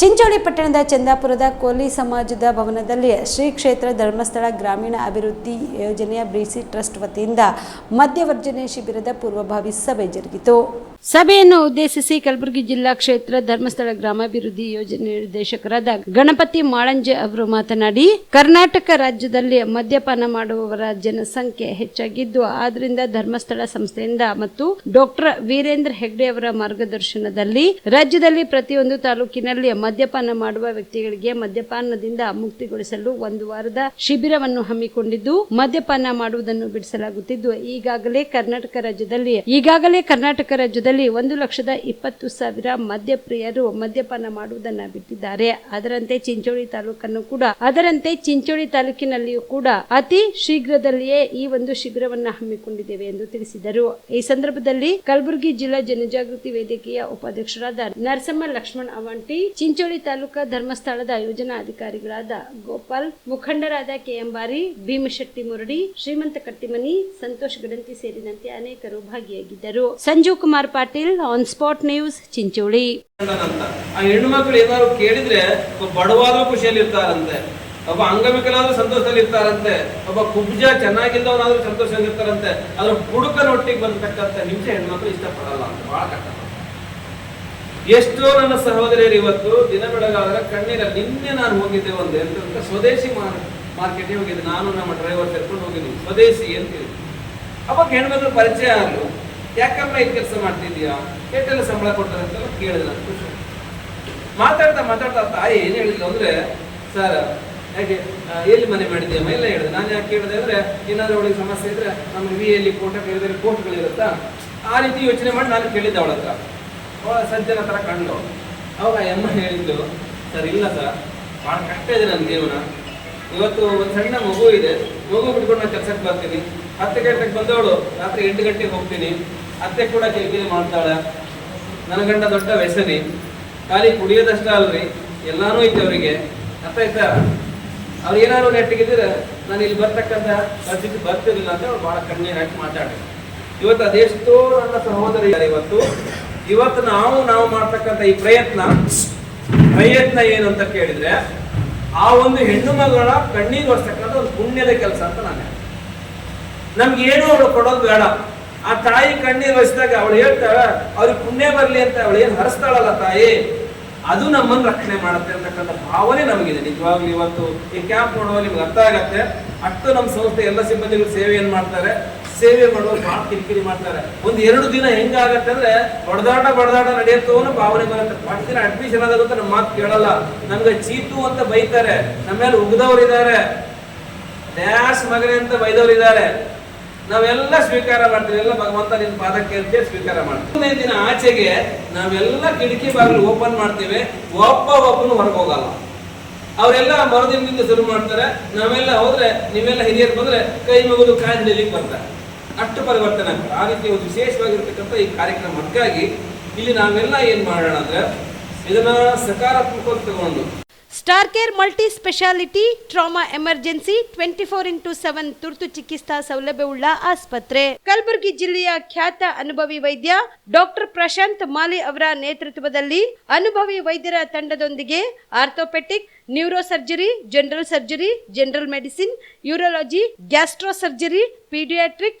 ಚಿಂಚೋಳಿ ಪಟ್ಟಣದ ಚಂದಾಪುರದ ಕೋಲಿ ಸಮಾಜದ ಭವನದಲ್ಲಿ ಶ್ರೀ ಕ್ಷೇತ್ರ ಧರ್ಮಸ್ಥಳ ಗ್ರಾಮೀಣ ಅಭಿವೃದ್ಧಿ ಯೋಜನೆಯ ಬ್ರಿಸಿ ಟ್ರಸ್ಟ್ ವತಿಯಿಂದ ಮಧ್ಯವರ್ಜನೆ ಶಿಬಿರದ ಪೂರ್ವಭಾವಿ ಸಭೆ ಜರುಗಿತು. ಸಭೆಯನ್ನು ಉದ್ದೇಶಿಸಿ ಕಲಬುರಗಿ ಜಿಲ್ಲಾ ಕ್ಷೇತ್ರ ಧರ್ಮಸ್ಥಳ ಗ್ರಾಮಾಭಿವೃದ್ಧಿ ಯೋಜನೆ ನಿರ್ದೇಶಕರಾದ ಗಣಪತಿ ಮಾಳಂಜೆ ಅವರು ಮಾತನಾಡಿ, ಕರ್ನಾಟಕ ರಾಜ್ಯದಲ್ಲಿ ಮದ್ಯಪಾನ ಮಾಡುವವರ ಜನಸಂಖ್ಯೆ ಹೆಚ್ಚಾಗಿದ್ದು ಆದ್ದರಿಂದ ಧರ್ಮಸ್ಥಳ ಸಂಸ್ಥೆಯಿಂದ ಮತ್ತು ಡಾಕ್ಟರ್ ವೀರೇಂದ್ರ ಹೆಗ್ಡೆ ಅವರ ಮಾರ್ಗದರ್ಶನದಲ್ಲಿ ರಾಜ್ಯದಲ್ಲಿ ಪ್ರತಿಯೊಂದು ತಾಲೂಕಿನಲ್ಲಿ ಮದ್ಯಪಾನ ಮಾಡುವ ವ್ಯಕ್ತಿಗಳಿಗೆ ಮದ್ಯಪಾನದಿಂದ ಮುಕ್ತಿಗೊಳಿಸಲು ಒಂದು ವಾರದ ಶಿಬಿರವನ್ನು ಹಮ್ಮಿಕೊಂಡಿದ್ದು, ಮದ್ಯಪಾನ ಮಾಡುವುದನ್ನು ಬಿಡಿಸಲಾಗುತ್ತಿದ್ದು, ಈಗಾಗಲೇ ಕರ್ನಾಟಕ ರಾಜ್ಯದಲ್ಲಿ, ಈಗಾಗಲೇ ಕರ್ನಾಟಕ ರಾಜ್ಯದಲ್ಲಿ ಒಂದು ಲಕ್ಷದ ಇಪ್ಪತ್ತು ಸಾವಿರ ಮದ್ಯಪ್ರಿಯರು ಮದ್ಯಪಾನ ಮಾಡುವುದನ್ನ ಬಿಟ್ಟಿದ್ದಾರೆ. ಅದರಂತೆ ಚಿಂಚೋಳಿ ತಾಲೂಕನ್ನು ಕೂಡ, ಅದರಂತೆ ಚಿಂಚೋಳಿ ತಾಲೂಕಿನಲ್ಲಿಯೂ ಕೂಡ ಅತಿ ಶೀಘ್ರದಲ್ಲಿಯೇ ಈ ಒಂದು ಶಿಬಿರವನ್ನು ಹಮ್ಮಿಕೊಂಡಿದ್ದೇವೆ ಎಂದು ತಿಳಿಸಿದರು. ಈ ಸಂದರ್ಭದಲ್ಲಿ ಕಲಬುರಗಿ ಜಿಲ್ಲಾ ಜನಜಾಗೃತಿ ವೇದಿಕೆಯ ಉಪಾಧ್ಯಕ್ಷರಾದ ನರಸಮ್ಮ ಲಕ್ಷ್ಮಣ್ ಅವಂಟಿ ತಾಲೂಕಾ ಧರ್ಮಸ್ಥಳದ ಯೋಜನಾ ಅಧಿಕಾರಿಗಳಾದ ಗೋಪಾಲ್, ಮುಖಂಡರಾದ ಕೆಎಂಬಾರಿ, ಭೀಮಶೆಟ್ಟಿ ಮುರಡಿ, ಶ್ರೀಮಂತ ಕಟ್ಟಿಮನಿ, ಸಂತೋಷ್ ಗಡಂತಿ ಸೇರಿದಂತೆ ಅನೇಕರು ಭಾಗಿಯಾಗಿದ್ದರು. Sanjeev Kumar Patil on spot news Chincholi. ಆ ಏನಾದ್ರು ಕೇಳಿದ್ರೆ ಬಡವಾದ್ರು ಖುಷಿಯಲ್ಲಿ ಇರ್ತಾರಂತೆ. ಒಬ್ಬ ಅಂಗವಿಕಲಾದ್ರೂ ಸಂತೋಷದಲ್ಲಿ ಇರ್ತಾರಂತೆ. ಒಬ್ಬ ಕುಬ್ಜ ಚೆನ್ನಾಗಿದ್ದವನಾದ್ರೂ ಸಂತೋಷದಲ್ಲಿ ಇರ್ತಾರಂತೆ. ಅದ್ರ ಹುಡುಕನೊಟ್ಟಿಗೆ ಬಂದತಕ್ಕಂಥ ನಿಮಿಷ ಹೆಣ್ಮಕ್ಳು ಇಷ್ಟಪಡಲ್ಲ ಅಂತ. ಬಹಳ ಕಷ್ಟ. ಎಷ್ಟೋ ನನ್ನ ಸಹೋದರಿಯರು ಇವತ್ತು ದಿನ ಬೆಳಗಾದ್ರೆ ಕಣ್ಣೀರ ನಿನ್ನೆ ನಾನು ಹೋಗಿದ್ದೆ ಒಂದು ಎಂತ ಸ್ವದೇಶಿ ಮಾರ್ಕೆಟ್ಗೆ ಹೋಗಿದ್ದೆ. ನಾನು ನಮ್ಮ ಡ್ರೈವರ್ ಸೇರ್ಕೊಂಡು ಹೋಗಿದ್ದೀನಿ ಸ್ವದೇಶಿ ಅಂತೀವಿ ಅವಾಗ ಹೆಣ್ಮಕ್ಳು ಪರಿಚಯ ಆದ್ರು ಯಾಕಮ್ಮ ಇದು ಕೆಲಸ ಮಾಡ್ತಿದ್ಯಾ ಎಷ್ಟೆಲ್ಲ ಸಂಬಳ ಕೊಡ್ತಾರೆ ಅಂತ ಕೇಳಿದೆ ನಾನು. ಮಾತಾಡ್ತಾ ಮಾತಾಡ್ತಾ ತಾಯಿ ಏನು ಹೇಳಿದ್ಲು ಅಂದ್ರೆ, ಸರ್ ಯಾಕೆ ಎಲ್ಲಿ ಮನೆ ಮಾಡಿದ್ಯಮ್ಮ ಎಲ್ಲ ಹೇಳಿದೆ. ನಾನು ಯಾಕೆ ಕೇಳಿದೆ ಅಂದ್ರೆ, ಏನಾದ್ರೂ ಅವಳಿಗೆ ಸಮಸ್ಯೆ ಇದ್ರೆ ನಮ್ಮ ವಿ ಎಲ್ಲಿ ಕೋಟ ಕೋರ್ಟ್ಗಳಿರುತ್ತಾ ಆ ರೀತಿ ಯೋಚನೆ ಮಾಡಿ ನಾನು ಕೇಳಿದ್ದೆ ಅವಳ ಹತ್ರ ಅವಳ ಸಜ್ಜನ ಹತ್ರ ಕಂಡು, ಅವಾಗ ಎಮ್ಮ ಹೇಳಿದ್ದು, ಸರ್, ಇಲ್ಲ ಸರ್ ಭಾಳ ಕಷ್ಟ ಇದೆ ನನ್ನ ಜೀವನ. ಇವತ್ತು ಒಂದು ಸಣ್ಣ ಮಗು ಇದೆ. ಮಗು ಬಿಟ್ಕೊಂಡು ನಾನು ಕೆಲ್ಸಕ್ಕೆ ಬರ್ತೀನಿ. ಹತ್ತು ಗಂಟೆಗೆ ಬಂದವಳು. ರಾತ್ರಿ ಎಂಟು ಗಂಟೆಗೆ ಹೋಗ್ತೀನಿ. ಅತ್ತೆ ಕೂಡ ಕಿರಿಕಿರಿ ಮಾಡ್ತಾಳೆ. ನನ್ನ ಗಂಡ ದೊಡ್ಡ ವ್ಯಸನಿ. ಖಾಲಿ ಕುಡಿಯೋದಷ್ಟ ಅಲ್ರಿ. ಎಲ್ಲಾನು ಐತೆ ಅವರಿಗೆ. ಅರ್ಥ ಆಯ್ತಾ ಅವ್ರು ಏನಾದ್ರು ನೆಟ್ಟಿಗಿದ್ರೆ ನಾನು ಇಲ್ಲಿ ಬರ್ತಕ್ಕಂಥ ಪರಿಸ್ಥಿತಿ ಬರ್ತಿರ್ಲಿಲ್ಲ ಅಂತ ಅವ್ರು ಬಹಳ ಕಣ್ಣೀರು ಹಾಕಿ ಮಾತಾಡಿ ಇವತ್ತು ಅದೆಷ್ಟೋ ನನ್ನ ಸಹೋದರಿ ಇದ್ದಾರೆ ಇವತ್ತು. ಇವತ್ತು ನಾವು ನಾವು ಮಾಡ್ತಕ್ಕಂಥ ಈ ಪ್ರಯತ್ನ ಪ್ರಯತ್ನ ಏನು ಅಂತ ಕೇಳಿದ್ರೆ, ಆ ಒಂದು ಹೆಣ್ಣು ಮಗಳ ಕಣ್ಣಿಗೆ ಒಂದು ಪುಣ್ಯದ ಕೆಲಸ ಅಂತ ನಾನು. ನಮ್ಗೆ ಏನು ಅವಳು ಕೊಡೋದು ಬೇಡ. ಆ ತಾಯಿ ಕಣ್ಣೀರು ಒರೆಸಿದಾಗ ಅವಳು ಹೇಳ್ತಾಳೆ, ಅವ್ರಿಗೆ ಪುಣ್ಯ ಬರಲಿ ಅಂತ ಅವಳು ಏನು ಹರಿಸ್ತಾಳಲ್ಲ ತಾಯಿ. ಅದು ನಮ್ಮನ್ನು ರಕ್ಷಣೆ ಮಾಡುತ್ತೆ ಅಂತಕ್ಕಂಥ ಭಾವನೆ ನಮಗಿದೆ. ನಿಜವಾಗ್ಲೂ ಇವತ್ತು ಈ ಕ್ಯಾಂಪ್ ನೋಡುವಾಗ ನಿಮ್ಗೆ ಅರ್ಥ ಆಗತ್ತೆ. ಅಷ್ಟು ನಮ್ಮ ಸಂಸ್ಥೆ ಎಲ್ಲ ಸಿಬ್ಬಂದಿಗಳು ಸೇವೆಯನ್ನು ಮಾಡ್ತಾರೆ? ಸೇವೆ ಮಾಡುವಾಗ ಬಹಳ ಕಿರಿಕಿರಿ ಮಾಡ್ತಾರೆ. ಒಂದು ಎರಡು ದಿನ ಹೆಂಗಾಗತ್ತೆ ಅಂದ್ರೆ ಹೊಡೆದಾಟ ಬಡದಾಟ ನಡೆಯುತ್ತೋ ಅನ್ನೋ ಭಾವನೆ ಬರುತ್ತೆ. ಅಷ್ಟು ದಿನ ಅಡ್ಮಿಷನ್ ಆಗುತ್ತೆ ನಮ್ಮ ಮಾತು ಕೇಳಲ್ಲ. ನಮ್ಗೆ ಚೀತು ಅಂತ ಬೈತಾರೆ. ನಮ್ಮ ಮೇಲೆ ಉಗ್ದವ್ರು ಇದ್ದಾರೆ. ಡ್ಯಾಶ್ ಮಗನೆ ಅಂತ ಬೈದವ್ರು ಇದ್ದಾರೆ. ನಾವೆಲ್ಲ ಸ್ವೀಕಾರ ಮಾಡ್ತೀವಿ. ಎಲ್ಲ ಭಗವಂತ ನಿನ್ನ ಪಾದಕ್ಕೆ ಅಂತ ಸ್ವೀಕಾರ ಮಾಡ್ತೀವಿ. ದಿನ ಆಚೆಗೆ ನಾವೆಲ್ಲ ಕಿಟಕಿ ಬಾಗಿಲು ಓಪನ್ ಮಾಡ್ತೀವಿ. ಒಬ್ಬ ಒಬ್ಬನು ಹೊರಗೋಗಲ್ಲ ಅವರೆಲ್ಲ ಮರುದಿನದಿಂದ ಶುರು ಮಾಡ್ತಾರೆ. ನಾವೆಲ್ಲ ಹೋದ್ರೆ ನೀವೆಲ್ಲ ಹಿರಿಯರು ಬಂದ್ರೆ ಕೈ ಮುಗಿದು ಕಾಯಿ ಬರ್ತಾರೆ. ಅಷ್ಟು ಪರಿವರ್ತನೆ ಆ ರೀತಿ ಒಂದು ವಿಶೇಷವಾಗಿರ್ತಕ್ಕಂಥ ಈ ಕಾರ್ಯಕ್ರಮ. ಅದಕ್ಕಾಗಿ ಇಲ್ಲಿ ನಾವೆಲ್ಲ ಏನ್ ಮಾಡೋಣ ಅಂದ್ರೆ ಇದನ್ನ ಸಕಾರಾತ್ಮಕವಾಗಿ ತಗೊಂಡು. Star care multi speciality trauma emergency twenty four into seven ತುರ್ತು ಚಿಕಿತ್ಸಾ ಸೌಲಭ್ಯವುಳ್ಳ ಆಸ್ಪತ್ರೆ. ಕಲಬುರಗಿ ಜಿಲ್ಲೆಯ ಖ್ಯಾತ ಅನುಭವಿ ವೈದ್ಯ ಡಾಕ್ಟರ್ ಪ್ರಶಾಂತ್ ಮಾಲಿ ಅವರ ನೇತೃತ್ವದಲ್ಲಿ ಅನುಭವಿ ವೈದ್ಯರ ತಂಡದೊಂದಿಗೆ orthopaedic neuro surgery general surgery, general medicine, urology gastro surgery paediatric